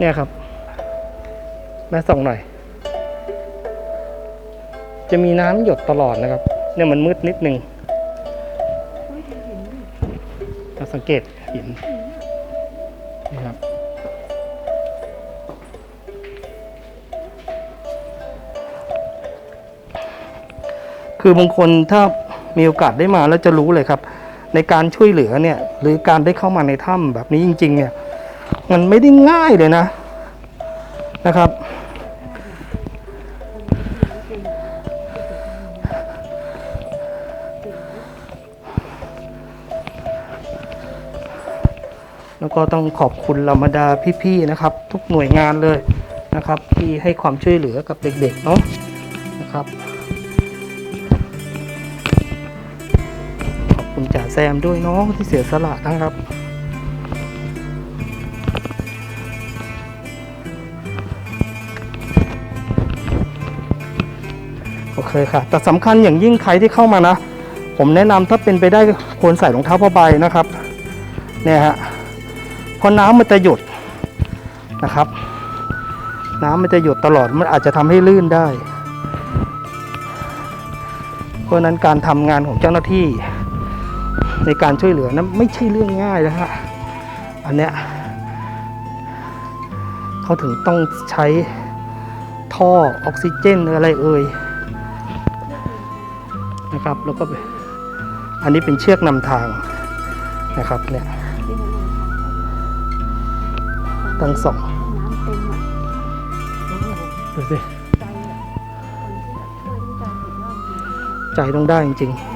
เนี่ยครับแม่ส่องหน่อย จะมีน้ำหยดตลอดนะครับ เนี่ยมันมืดนิดนึงเราสังเกตห็นนี่ครับคือบางคนถ้ามีโอกาสได้มาแล้วจะรู้เลยครับ ในการช่วยเหลือเนี่ย หรือการได้เข้ามาในถ้ำแบบนี้จริง ๆ เนี่ย มันไม่ได้ง่ายเลยนะ นะครับ แล้วก็ต้องขอบคุณเรามาดาพี่ๆนะครับ ทุกหน่วยงานเลยนะครับ ที่ให้ความช่วยเหลือกับเด็กๆเนาะนะครับขอบคุณจ่าแซมด้วยเนาะที่เสียสละนะครับ เคค่ะ แต่สำคัญอย่างยิ่งใครที่เข้ามานะ ผมแนะนำถ้าเป็นไปได้ควรใส่รองเท้าผ้าใบนะครับ เนี่ยฮะเพราะน้ำมันจะหยดนะครับ น้ำมันจะหยดตลอดมันอาจจะทำให้ลื่นได้ เพราะนั้นการทำงานของเจ้าหน้าที่ ในการช่วยเหลือนั้นไม่ใช่เรื่องง่ายนะฮะอันเนี้ยเขาถึงต้องใช้ท่อออกซิเจนอะไรเอ่ย นะครับ แล้วก็เป็นอันนี้เป็นเชือกนำทางนะครับเนี่ยทั้งสองดูสิใจอะคนที่แบบช่วยที่ใจสุดยอดจริงใจต้องได้จริงๆ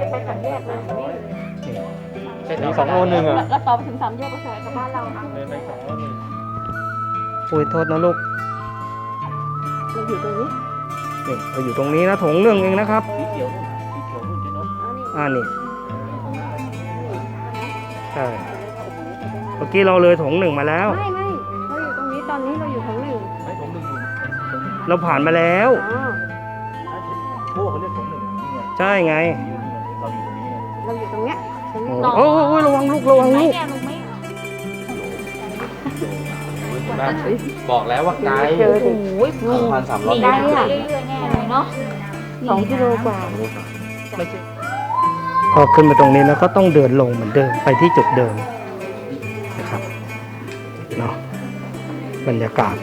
จะไปสามแยกเลยนี่มีสองโลหนึ่งอะเราต่อไปถึงสามแยกก็ใช่กับบ้านเราอะเลยไปสองโลหนึ่งอุ้ยโทษนะลูกเราอยู่ตรงนี้นี่เราอยู่ตรงนี้นะถงเรื่องเองนะครับสีเขียวนู่นสีเขียวนู่นเจ๊นกอันนี้อ่านี่ใช่เมื่อกี้เราเลยถงหนึ่งมาแล้ว ไม่ไม่เราอยู่ตรงนี้ตอนนี้เราอยู่ของหนึ่งไม่ผมหนึ่งอยู่ตรงนี้เราผ่านมาแล้วอ๋อพวกเขาเรียกผมหนึ่งนี่ไงใช่ไง นี้ยตรงโอ้นี้โอ้โอ้ยระวังลูกระวังลูกบอกแล้วว่าไกลเจอดิพันสามร้อยได้อะเรื่อยๆแน่เลยเนาะสองกิโลกว่า ไม่ใช่พอขึ้นมาตรงนี้แล้วก็ต้องเดินลงเหมือนเดิมไปที่จุดเดิมนะครับเนาะบรรยากาศ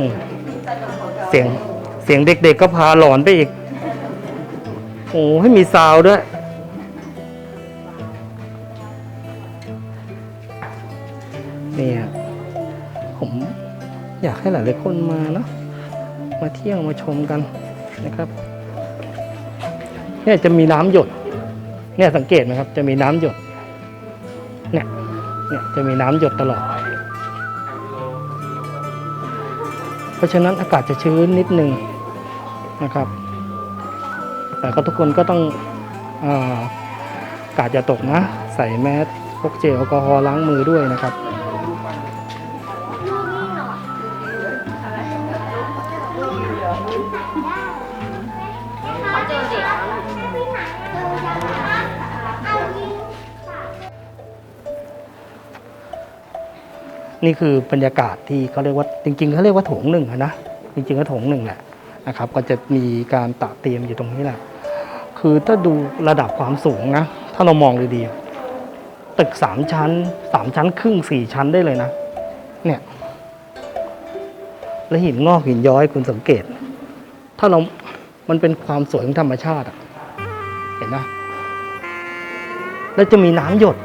อืม เสียงเสียงเด็กๆก็พาหลอนไปอีก โอ้ให้มีซาวด์ด้วยเนี่ยผมอยากให้หลายๆคนมาเนาะมาเที่ยวมาชมกันนะครับ เนี่ยจะมีน้ำหยด เนี่ยสังเกตไหมครับ จะมีน้ำหยด เนี่ย เนี่ยจะมีน้ำหยดตลอด เพราะฉะนั้นอากาศจะชื้นนิดหนึ่งนะครับ แต่ก็ทุกคนก็ต้องอากาศจะตกนะ ใส่แมสพกเจลแอลกอฮอล์ล้างมือด้วยนะครับ นี่คือบรรยากาศที่เขาเรียกว่าจริงๆเขาเรียกว่าโถงหนึ่งอะนะจริงๆก็โถงหนึ่งแหละนะครับ ก็จะมีการตะเตรียมอยู่ตรงนี้แหละ คือถ้าดูระดับความสูงนะถ้าเรามองดีๆตึกสามชั้นสามชั้นครึ่งสี่ชั้นได้เลยนะ เนี่ยและหินงอกหินย้อยคุณสังเกต ถ้าเรา มันเป็นความสวยของธรรมชาติอะเห็นนะแล้วจะมีน้ำหยด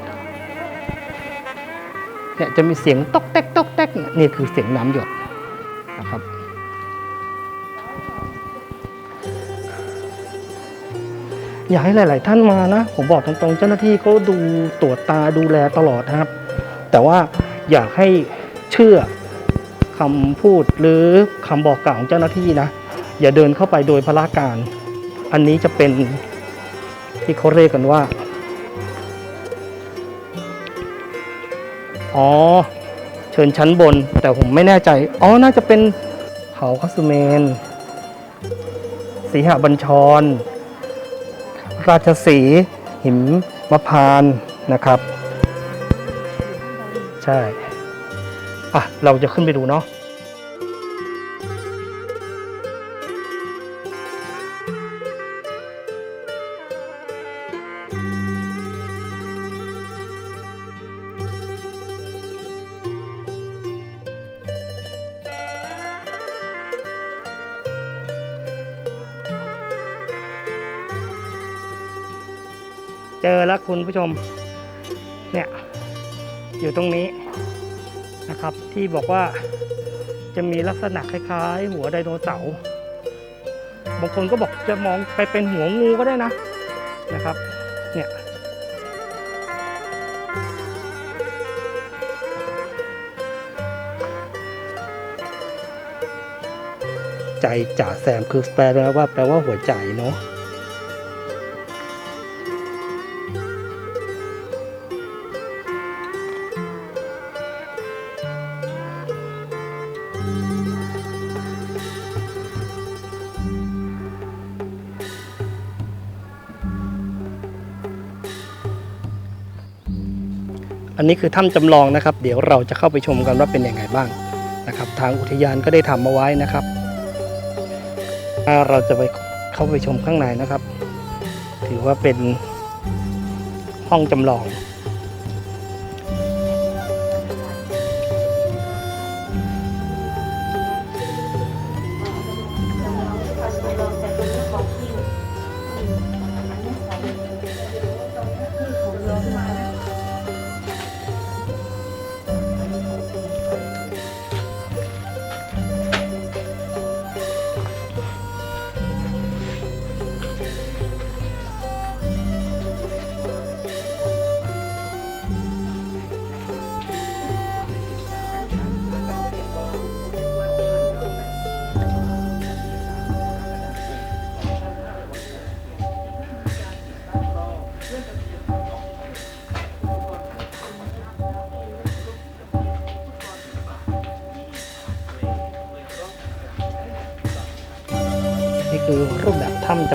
เนี่ยจะมีเสียงตอกแตกตอกแตกเนี่ยคือเสียงน้ำหยดนะครับอยากให้หลาย ๆ ท่านมานะ ผมบอกตรง ๆ เจ้าหน้าที่เขาดูตรวจตาดูแลตลอดนะครับ แต่ว่าอยากให้เชื่อคำพูดหรือคำบอกกล่าวของเจ้าหน้าที่นะ อย่าเดินเข้าไปโดยพละการ อันนี้จะเป็นที่เขาเรียกกันว่า อ๋อ เชิญชั้นบน แต่ผมไม่แน่ใจ อ๋อ น่าจะเป็นเขาคัสเมน สีหบัญชร ราชสี หิมมะพานนะครับ ใช่ อะ เราจะขึ้นไปดูเนาะ เจอแล้วคุณผู้ชม เนี่ยอยู่ตรงนี้นะครับ ที่บอกว่าจะมีลักษณะคล้ายๆ หัวไดโนเสาร์บางคนก็บอกจะมองไปเป็นหัวงูก็ได้นะนะครับ เนี่ยใจจ่าแซมคือแปลว่าแปลว่าหัวใจเนาะ อันนี้คือถ้ำจำลองนะครับ เดี๋ยวเราจะเข้าไปชมกันว่าเป็นยังไงบ้างนะครับ ทางอุทยานก็ได้ทำมาไว้นะครับถ้าเราจะไปเข้าไปชมข้างในนะครับ ถือว่าเป็นห้องจำลอง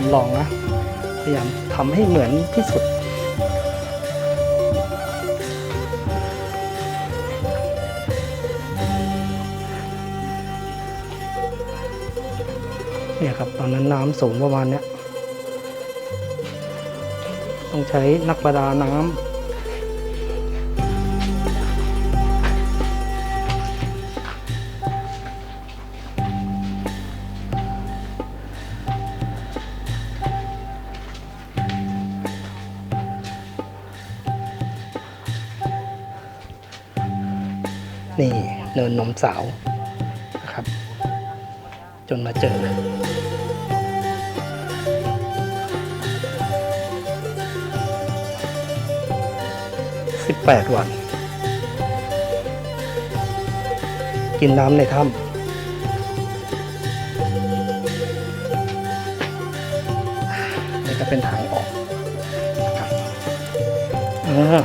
ำลองนะ พยายามทำให้เหมือนที่สุดเนี่ยครับตอนนั้นน้ำสูงประมาณเนี้ย ต้องใช้นักประดาน้ำ นี่เนินนมสาวนะครับ จนมาเจอ18วัน กินน้ำในถ้ำนี่ก็เป็นทางออกนะครับ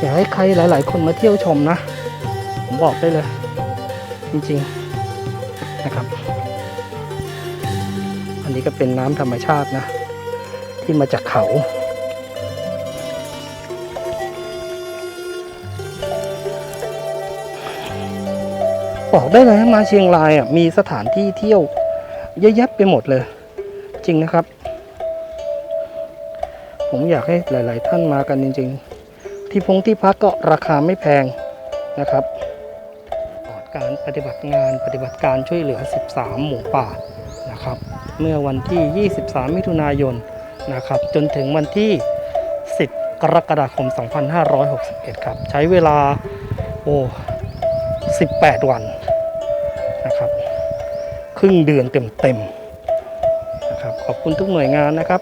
อยากให้ใครหลาย ๆ คนมาเที่ยวชมนะ ผมบอกได้เลย จริงๆนะครับ อันนี้ก็เป็นน้ำธรรมชาตินะ ที่มาจากเขาบอกได้เลยมาเชียงรายอะมีสถานที่เที่ยวเยอะแยะไปหมดเลย จริงนะครับ ผมอยากให้หลาย ๆ ท่านมากันจริง ๆ ที่พงที่พักก็ราคาไม่แพงนะครับ การปฏิบัติงานปฏิบัติการช่วยเหลือ 13 หมู่ป่านะครับเมื่อวันที่ 23 มิถุนายนนะครับจนถึงวันที่ 10 กรกฎาคม 2561 ครับ ใช้เวลาโอ้18 วันนะครับครึ่งเดือนเต็มๆนะครับขอบคุณทุกหน่วยงานนะครับ